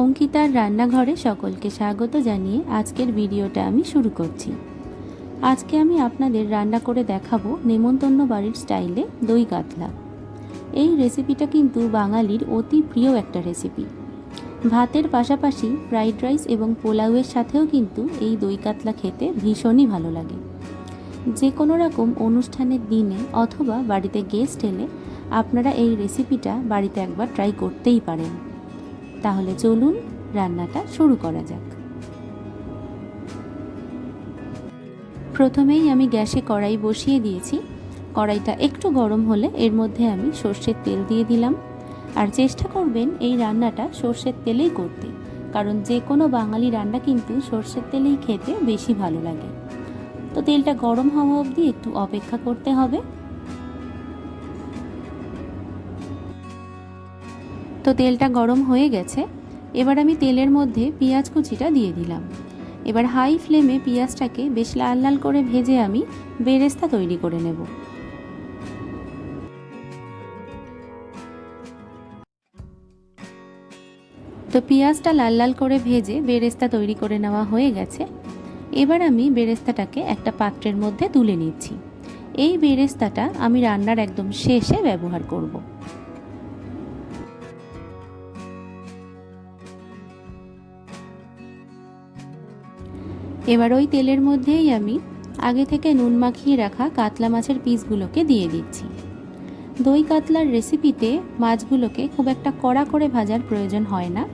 অঙ্কিতার রান্নাঘরে সকলকে স্বাগত জানিয়ে আজকের ভিডিওটা আমি শুরু করছি। আজকে আমি আপনাদের রান্না করে দেখাবো নেমন্তন্ন বাড়ির স্টাইলে দই কাতলা। এই রেসিপিটা কিন্তু বাঙালির অতি প্রিয় একটা রেসিপি। ভাতের পাশাপাশি ফ্রাইড রাইস এবং পোলাওয়ের সাথেও কিন্তু এই দই কাতলা খেতে ভীষণই ভালো লাগে। যে কোনো রকম অনুষ্ঠানের দিনে অথবা বাড়িতে গেস্ট এলে আপনারা এই রেসিপিটা বাড়িতে একবার ট্রাই করতেই পারেন। তাহলে চলুন রান্নাটা শুরু করা যাক। প্রথমেই আমি গ্যাসে কড়াই বসিয়ে দিয়েছি। কড়াইটা একটু গরম হলে এর মধ্যে আমি সর্ষের তেল দিয়ে দিলাম। আর চেষ্টা করবেন এই রান্নাটা সর্ষের তেলেই করতে, কারণ যে কোনো বাঙালি রান্না কিন্তু সর্ষের তেলেই খেতে বেশি ভালো লাগে। তো তেলটা গরম হওয়া অবধি একটু অপেক্ষা করতে হবে। তো তেলটা গরম হয়ে গেছে। এবার আমি তেলের মধ্যে পেঁয়াজ কুচিটা দিয়ে দিলাম। এবার হাই ফ্লেমে পেঁয়াজটাকে বেশ লাল লাল করে ভেজে আমি বেরেস্তা তৈরি করে নেব। তো পেঁয়াজটা লাল লাল করে ভেজে বেরেস্তা তৈরি করে নেওয়া হয়ে গেছে। এবার আমি বেরেস্তাটাকে একটা পাত্রের মধ্যে তুলে নিচ্ছি। এই বেরেস্তাটা আমি রান্নার একদম শেষে ব্যবহার করব। এবার ওই তেলের মধ্যেই আমি আগে থেকে নুন মাখিয়ে রাখা কাতলা মাছের পিসগুলোকে দিয়ে দিচ্ছি। দই কাতলার রেসিপিতে মাছগুলোকে খুব একটা কড়া করে ভাজার প্রয়োজন হয় না।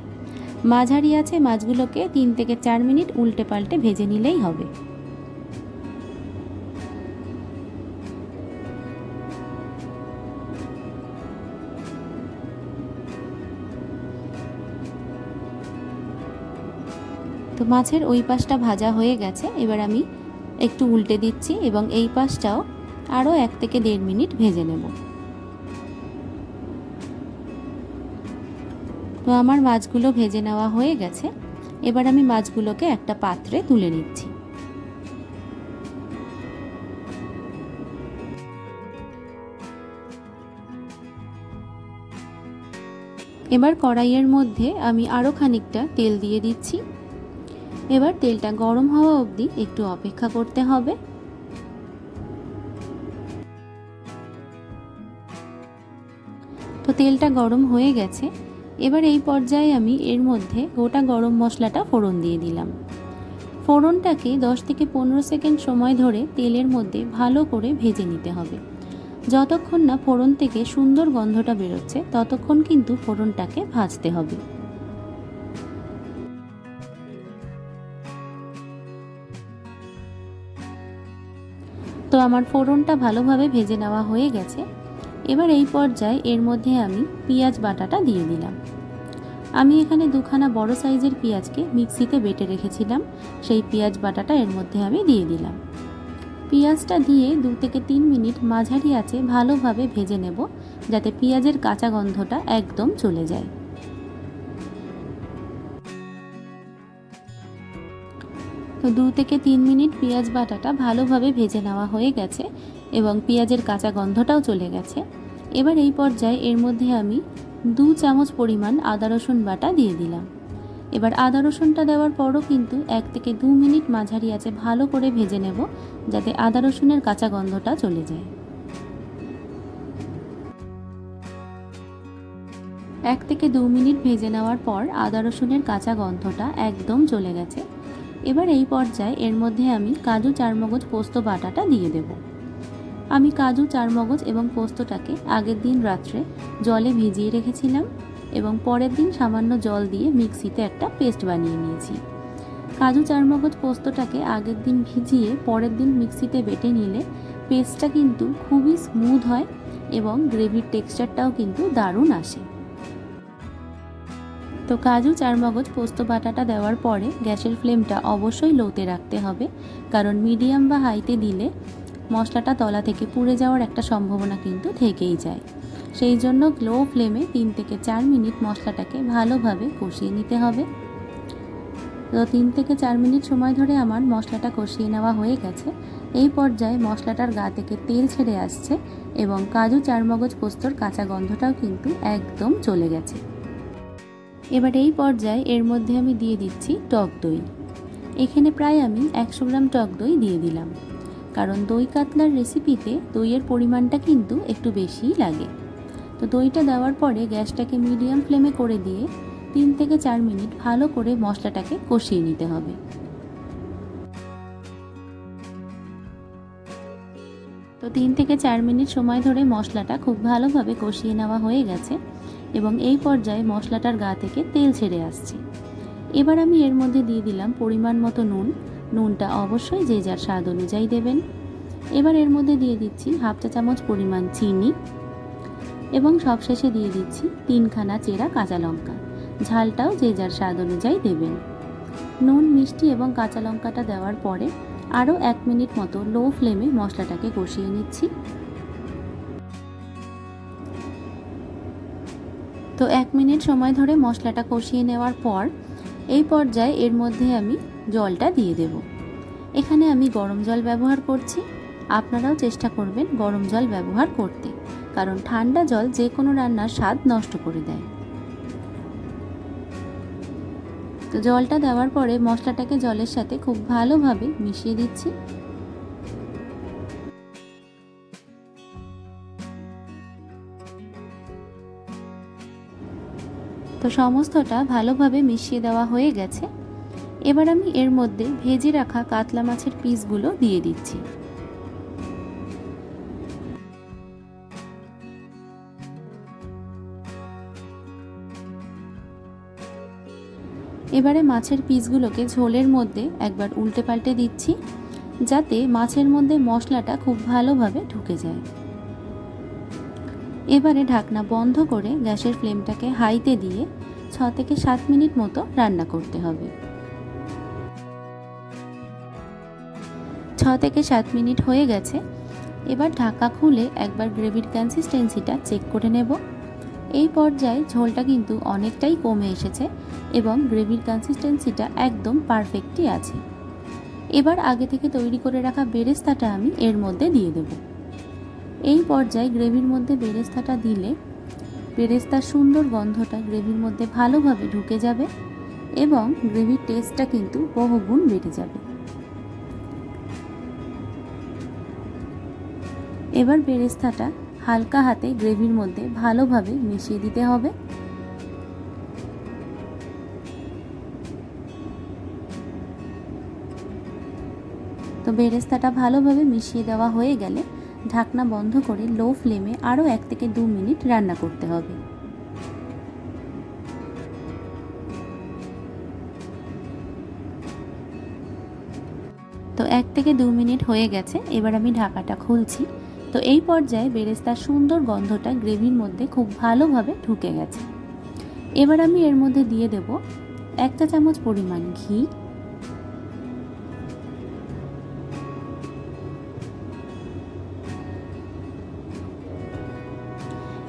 মাঝারি আছে মাছগুলোকে তিন থেকে চার মিনিট উল্টে পাল্টে ভেজে নিলেই হবে। মাছের ওই পাশটা ভাজা হয়ে গেছে, এবার আমি একটু উল্টে দিচ্ছি এবং এই পাশটাও আরও এক থেকে দেড় মিনিট ভেজে নেব। তো আমার মাছগুলো ভেজে নেওয়া হয়ে গেছে, এবার আমি মাছগুলোকে একটা পাত্রে তুলে নিচ্ছি। এবার কড়াইয়ের মধ্যে আমি আরও খানিকটা তেল দিয়ে দিচ্ছি। এবার তেলটা গরম হওয়া অবধি একটু অপেক্ষা করতে হবে। তো তেলটা গরম হয়ে গেছে। এবার এই পর্যায়ে আমি এর মধ্যে গোটা গরম মশলাটা ফোড়ন দিয়ে দিলাম। ফোড়নটাকে দশ থেকে পনেরো সেকেন্ড সময় ধরে তেলের মধ্যে ভালো করে ভেজে নিতে হবে। যতক্ষণ না ফোড়ন থেকে সুন্দর গন্ধটা বেরোচ্ছে, ততক্ষণ কিন্তু ফোড়নটাকে ভাজতে হবে। তো আমার ফোড়নটা ভালোভাবে ভেজে নেওয়া হয়ে গেছে। এবার এই পর্যায়ে এর মধ্যে আমি পেঁয়াজ বাটাটা দিয়ে দিলাম। আমি এখানে দুখানা বড় সাইজের পেঁয়াজকে মিক্সিতে বেটে রেখেছিলাম। সেই পেঁয়াজ বাটাটা এর মধ্যে আমি দিয়ে দিলাম। পেঁয়াজটা দিয়ে দু থেকে তিন মিনিট মাঝারি আছে ভালোভাবে ভেজে নেব, যাতে পেঁয়াজের কাঁচা গন্ধটা একদম চলে যায়। তো দু থেকে তিন মিনিট পেঁয়াজ বাটাটা ভালোভাবে ভেজে নেওয়া হয়ে গেছে এবং পেঁয়াজের কাঁচা গন্ধটাও চলে গেছে। এবার এই পর্যায়ে এর মধ্যে আমি দু চামচ পরিমাণ আদা রসুন বাটা দিয়ে দিলাম। এবার আদা রসুনটা দেওয়ার পরও কিন্তু এক থেকে দু মিনিট মাঝারি আছে ভালো করে ভেজে নেব যাতে আদা রসুনের কাঁচা গন্ধটা চলে যায়। এক থেকে দু মিনিট ভেজে নেওয়ার পর আদা রসুনের কাঁচা গন্ধটা একদম চলে গেছে। এবার এই পর্যায়ে এর মধ্যে আমি কাজু চারমগজ পোস্ত বাটাটা দিয়ে দেব। আমি কাজু চারমগজ এবং পোস্তটাকে আগের দিন রাত্রে জলে ভিজিয়ে রেখেছিলাম এবং পরের দিন সামান্য জল দিয়ে মিক্সিতে একটা পেস্ট বানিয়ে নিয়েছি। কাজু চারমগজ পোস্তটাকে আগের দিন ভিজিয়ে পরের দিন মিক্সিতে বেটে নিলে পেস্টটা কিন্তু খুবই স্মুথ হয় এবং গ্রেভির টেক্সচারটাও কিন্তু দারুণ আসে। তো কাজু, চারমগজ, পোস্ত, বাটাটা দেওয়ার পরে গ্যাসের ফ্লেমটা অবশ্যই লোতে রাখতে হবে। কারণ মিডিয়াম বা হাইতে দিলে মশলাটা তলা থেকে পুড়ে যাওয়ার একটা সম্ভাবনা কিন্তু থেকেই যায়। সেই জন্য লো ফ্লেমে তিন থেকে চার মিনিট মশলাটাকে ভালোভাবে কষিয়ে নিতে হবে। তো তিন থেকে চার মিনিট সময় ধরে আমার মশলাটা কষিয়ে নেওয়া হয়ে গেছে। এই পর্যায়ে মশলাটার গা থেকে তেল ছেড়ে আসছে এবং কাজু, চারমগজ, পোস্তর কাঁচা গন্ধটাও কিন্তু একদম চলে গেছে। এবার এই পর্যায়ে এর মধ্যে আমি দিয়ে দিচ্ছি টক দই। এখানে প্রায় আমি একশো গ্রাম টক দই দিয়ে দিলাম। কারণ দই কাতলার রেসিপিতে দইয়ের পরিমাণটা কিন্তু একটু বেশিই লাগে। তো দইটা দেওয়ার পরে গ্যাসটাকে মিডিয়াম ফ্লেমে করে দিয়ে তিন থেকে চার মিনিট ভালো করে মশলাটাকে কষিয়ে নিতে হবে। তো তিন থেকে চার মিনিট সময় ধরে মশলাটা খুব ভালোভাবে কষিয়ে নেওয়া হয়ে গেছে। এবং এই পর্যায়ে মশলাটার গা থেকে তেল ছেড়ে আসছে। এবার আমি এর মধ্যে দিয়ে দিলাম পরিমাণ মতো নুন। নুনটা অবশ্যই যে যার স্বাদ অনুযায়ী দেবেন। এবার এর মধ্যে দিয়ে দিচ্ছি হাফ চা চামচ পরিমাণ চিনি এবং সবশেষে দিয়ে দিচ্ছি তিনখানা চেরা কাঁচা লঙ্কা। ঝালটাও যে যার স্বাদ অনুযায়ী দেবেন। নুন, মিষ্টি এবং কাঁচা লঙ্কাটা দেওয়ার পরে আরও এক মিনিট মতো লো ফ্লেমে মশলাটাকে কষিয়ে নিচ্ছি। তো এক মিনিট সময় ধরে মশলাটা কষিয়ে নেওয়ার পর এই পর্যায়ে এর মধ্যে আমি জলটা দিয়ে দেব। এখানে আমি গরম জল ব্যবহার করছি। আপনারাও চেষ্টা করবেন গরম জল ব্যবহার করতে, কারণ ঠান্ডা জল যে কোনো রান্নার স্বাদ নষ্ট করে দেয়। তো জলটা দেওয়ার পরে মশলাটাকে জলের সাথে খুব ভালোভাবে মিশিয়ে দিচ্ছি। তো সমস্তটা ভালোভাবে মিশিয়ে দেওয়া হয়ে গেছে। এবার আমি এর মধ্যে ভেজে রাখা কাতলা মাছের পিসগুলো দিয়ে দিচ্ছি। এবারে মাছের পিসগুলোকে ঝোলের মধ্যে একবার উল্টে পাল্টে দিচ্ছি, যাতে মাছের মধ্যে মশলাটা খুব ভালোভাবে ঢুকে যায়। এবারে ঢাকনা বন্ধ করে গ্যাসের ফ্লেমটাকে হাইতে দিয়ে ছ থেকে সাত মিনিট মতো রান্না করতে হবে। ছ থেকে সাত মিনিট হয়ে গেছে। এবার ঢাকা খুলে একবার গ্রেভির কনসিস্টেন্সিটা চেক করে নেব। এই পর্যায়ে ঝোলটা কিন্তু অনেকটাই কমে এসেছে এবং গ্রেভির কনসিস্টেন্সিটা একদম পারফেক্টই আছে। এবার আগে থেকে তৈরি করে রাখা বেরেস্তাটা আমি এর মধ্যে দিয়ে দেব। এই পর্যায়ে গ্রেভির মধ্যে বেরেস্তাটা দিলে বেরেস্তার সুন্দর গন্ধটা গ্রেভির মধ্যে ভালোভাবে ঢুকে যাবে এবং গ্রেভির টেস্টটা কিন্তু বহুগুণ বেড়ে যাবে। এবার বেরেস্তাটা হালকা হাতে গ্রেভির মধ্যে ভালোভাবে মিশিয়ে দিতে হবে। তো বেরেস্তাটা ভালোভাবে মিশিয়ে দেওয়া হয়ে গেলে ঢাকনা বন্ধ করে লো ফ্লেমে আরও এক থেকে দু মিনিট রান্না করতে হবে। তো এক থেকে দু মিনিট হয়ে গেছে, এবার আমি ঢাকাটা খুলছি। তো এই পর্যায়ে বেরেস্তার সুন্দর গন্ধটা গ্রেভির মধ্যে খুব ভালোভাবে ঢুকে গেছে। এবার আমি এর মধ্যে দিয়ে দেব এক চা চামচ পরিমাণ ঘি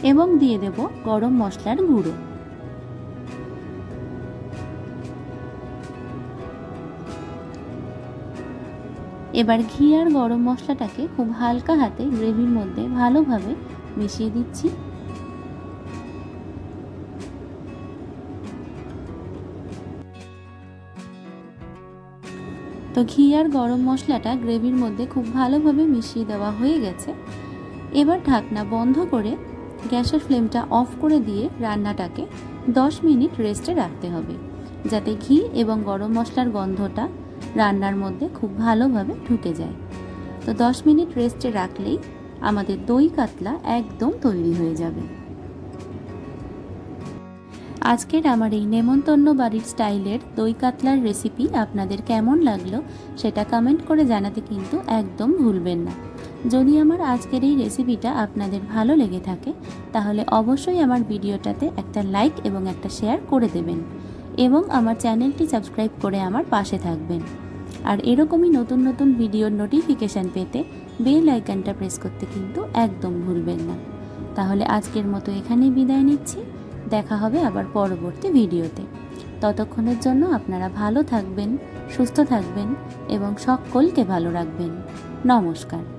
এবং দিয়ে দেব গরম মশলার গুঁড়ো। এবার ঘি আর গরম মশলাটাকে খুব হালকা হাতে গ্রেভির মধ্যে ভালোভাবে মিশিয়ে দিচ্ছি। তো ঘি আর গরম মশলাটা গ্রেভির মধ্যে খুব ভালোভাবে মিশিয়ে দেওয়া হয়ে গেছে। এবার ঢাকনা বন্ধ করে গ্যাসের ফ্লেমটা অফ করে দিয়ে রান্নাটাকে 10 মিনিট রেস্টে রাখতে হবে, যাতে ঘি এবং গরম মশলার গন্ধটা রান্নার মধ্যে খুব ভালোভাবে ঢুকে যায়। তো 10 মিনিট রেস্টে রাখলেই আমাদের দই কাতলা একদম তৈরি হয়ে যাবে। আজকের আমার এই নেমন্তন্ন বাড়ির স্টাইলের দই কাতলার রেসিপি আপনাদের কেমন লাগল সেটা কমেন্ট করে জানাতে কিন্তু একদম ভুলবেন না। যদি আমার আজকের এই রেসিপিটা আপনাদের ভালো লেগে থাকে, তাহলে অবশ্যই আমার ভিডিওটাতে একটা লাইক এবং একটা শেয়ার করে দেবেন এবং আমার চ্যানেলটি সাবস্ক্রাইব করে আমার পাশে থাকবেন। আর এরকমই নতুন নতুন ভিডিওর নোটিফিকেশান পেতে বেল আইকনটা প্রেস করতে কিন্তু একদম ভুলবেন না। তাহলে আজকের মতো এখানেই বিদায় নিচ্ছি। দেখা হবে আবার পরবর্তী ভিডিওতে। ততক্ষণের জন্য আপনারা ভালো থাকবেন, সুস্থ থাকবেন এবং সকলকে ভালো রাখবেন। নমস্কার।